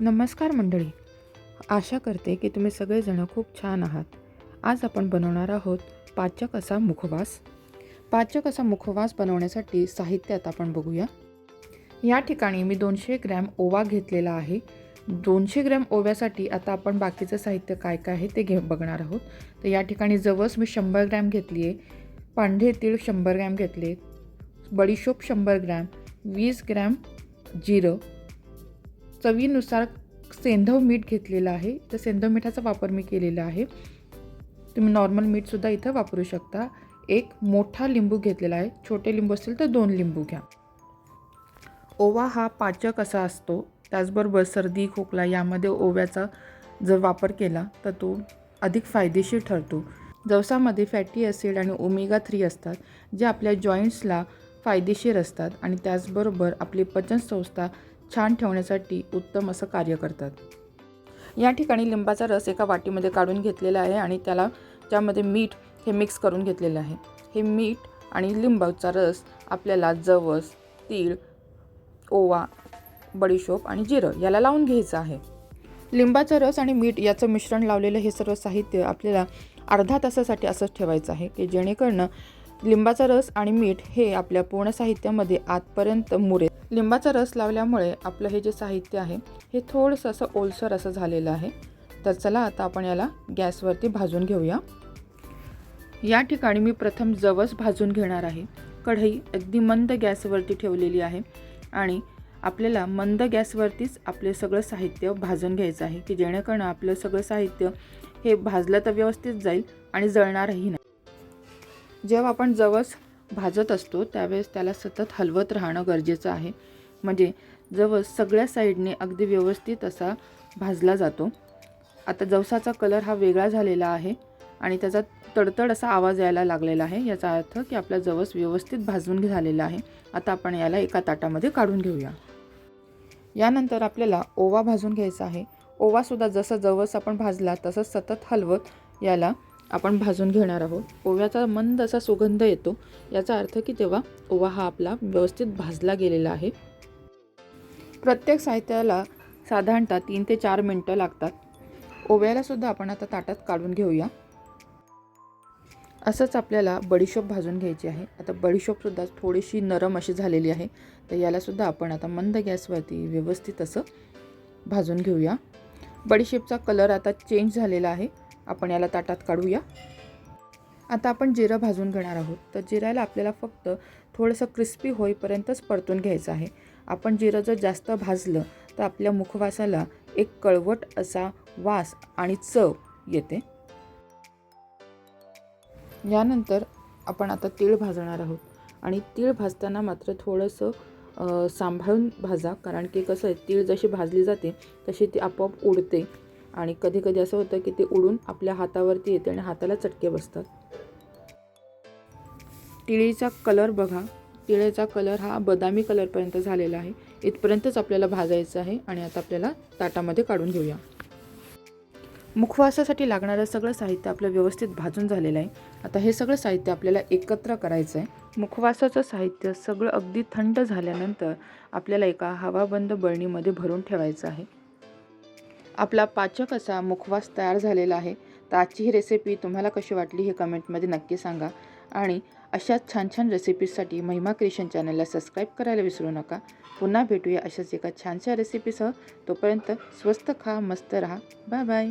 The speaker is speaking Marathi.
नमस्कार मंडळी. आशा करते की तुम्ही सगळेजण खूप छान आहात. आज आपण बनवणार आहोत पाचक असा मुखवास. पाचक असा मुखवास बनवण्यासाठी साहित्य आता आपण बघूया. या ठिकाणी मी दोनशे ग्रॅम ओवा घेतलेला आहे. दोनशे ग्रॅम ओव्यासाठी आता आपण बाकीचं साहित्य काय काय आहे ते घे बघणार आहोत. तर या ठिकाणी जवस मी शंभर ग्रॅम घेतली आहे पांढरे तीळ शंभर ग्रॅम घेतले बडीशोप शंभर ग्रॅम. वीस ग्रॅम जिरं. चवीनुसार सेंधव मीठ घेतलेलं आहे. तर सेंधव मिठाचा वापर मी केलेला आहे. तुम्ही नॉर्मल मीठसुद्धा इथं वापरू शकता. एक मोठा लिंबू घेतलेला आहे. छोटे लिंबू असतील तर दोन लिंबू घ्या. ओवा हा पाचक असा असतो. त्याचबरोबर सर्दी खोकला यामध्ये ओव्याचा जर वापर केला तर तो अधिक फायदेशीर ठरतो. जवसामध्ये फॅटी ॲसिड आणि ओमेगा थ्री असतात जे आपल्या जॉईंट्सला फायदेशीर असतात आणि त्याचबरोबर आपली पचनसंस्था छान ठेवण्यासाठी उत्तम असं कार्य करतात. या ठिकाणी लिंबाचा रस एका वाटीमध्ये काढून घेतलेला आहे आणि त्याला त्यामध्ये मीठ हे मिक्स करून घेतलेलं आहे. हे मीठ आणि लिंबाचा रस आपल्याला जवस तीळ ओवा बडीशोप आणि जिरं याला लावून घ्यायचं आहे. लिंबाचा रस आणि मीठ याचं मिश्रण लावलेलं हे सर्व साहित्य आपल्याला अर्धा तासासाठी असंच ठेवायचं आहे की जेणेकरून लिंबाचा रस आणि मीठ हे आपल्या पूर्ण साहित्यामध्ये आतपर्यंत मुरे लिंबाचा रस लावल्यामुळे आपलं हे जे साहित्य आहे हे थोडंसं असं ओलसर असं झालेलं आहे. तर चला आता आपण याला गॅसवरती भाजून घेऊया. या ठिकाणी मी प्रथम जवस भाजून घेणार आहे. कढई अगदी मंद गॅसवरती ठेवलेली आहे आणि आपल्याला मंद गॅसवरतीच आपले सगळं साहित्य भाजून घ्यायचं आहे की जेणेकरून आपलं सगळं साहित्य हे भाजलं तर व्यवस्थित जाईल आणि जळणारही नाही. जेव्हा आपण जवस भाजत असतो त्यावेळेस त्याला सतत हलवत राहणं गरजेचं आहे. म्हणजे जवस सगळ्या साईडने अगदी व्यवस्थित असा भाजला जातो. आता जवसाचा कलर हा वेगळा झालेला आहे आणि त्याचा तडतड असा आवाज यायला लागलेला आहे. याचा अर्थ की आपला जवस व्यवस्थित भाजून झालेला आहे. आता आपण याला एका ताटामध्ये काढून घेऊया. यानंतर आपल्याला ओवा भाजून घ्यायचा आहे. ओवासुद्धा जसं जवस आपण भाजला तसंच सतत हलवत याला आपण भाजून घेणार आहोत. ओव्याचा मंद असा सुगंध येतो. याचा अर्थ की तेव्हा ओवा हा आपला व्यवस्थित भाजला गेलेला आहे. प्रत्येक साहित्याला साधारणतः तीन ते चार मिनटं लागतात. ओव्यालासुद्धा आपण आता ताटात काढून घेऊया. असंच आपल्याला बडीशोप भाजून घ्यायची आहे. आता बडीशोपसुद्धा थोडीशी नरम अशी झालेली आहे. तर यालासुद्धा आपण आता मंद गॅसवरती व्यवस्थित असं भाजून घेऊया. बडीशेपचा कलर आता चेंज झालेला आहे. आपण याला ताटात काढूया. आता आपण जिरं भाजून घेणार आहोत. तर जिऱ्याला आपल्याला फक्त थोडंसं क्रिस्पी होईपर्यंतच परतून घ्यायचं आहे. आपण जिरं जर जास्त भाजलं तर आपल्या मुखवासाला एक कळवट असा वास आणि चव येते. यानंतर आपण आता तीळ भाजणार आहोत. आणि तीळ भाजताना मात्र थोडंसं सांभाळून भाजा. कारण की कसं आहे तीळ जशी भाजली जाते तशी ती आपोआप उडते. आणि कधी कधी असं होतं की ते उडून आपल्या हातावरती येते आणि हाताला चटके बसतात. तिळीचा कलर बघा. तिळेचा कलर हा बदामी कलरपर्यंत झालेला आहे. इथपर्यंतच आपल्याला भाजायचं आहे आणि आता आपल्याला ताटामध्ये काढून घेऊया. मुखवासासाठी लागणारं सगळं साहित्य आपलं व्यवस्थित भाजून झालेलं आहे. आता हे सगळं साहित्य आपल्याला एकत्र करायचं आहे मुखवासाचं साहित्य सगळं अगदी थंड झाल्यानंतर आपल्याला एका हवाबंद बळणीमध्ये भरून ठेवायचं आहे. आपला पाचक असा मुखवास तयार झालेला आहे. तर आजची ही रेसिपी तुम्हाला कशी वाटली हे कमेंटमध्ये नक्की सांगा. आणि अशाच छान छान रेसिपीजसाठी महिमा क्रिएशन चॅनलला सबस्क्राईब करायला विसरू नका. पुन्हा भेटूया अशाच एका छानशा रेसिपीसह तोपर्यंत स्वस्त खा मस्त रहा. Bye bye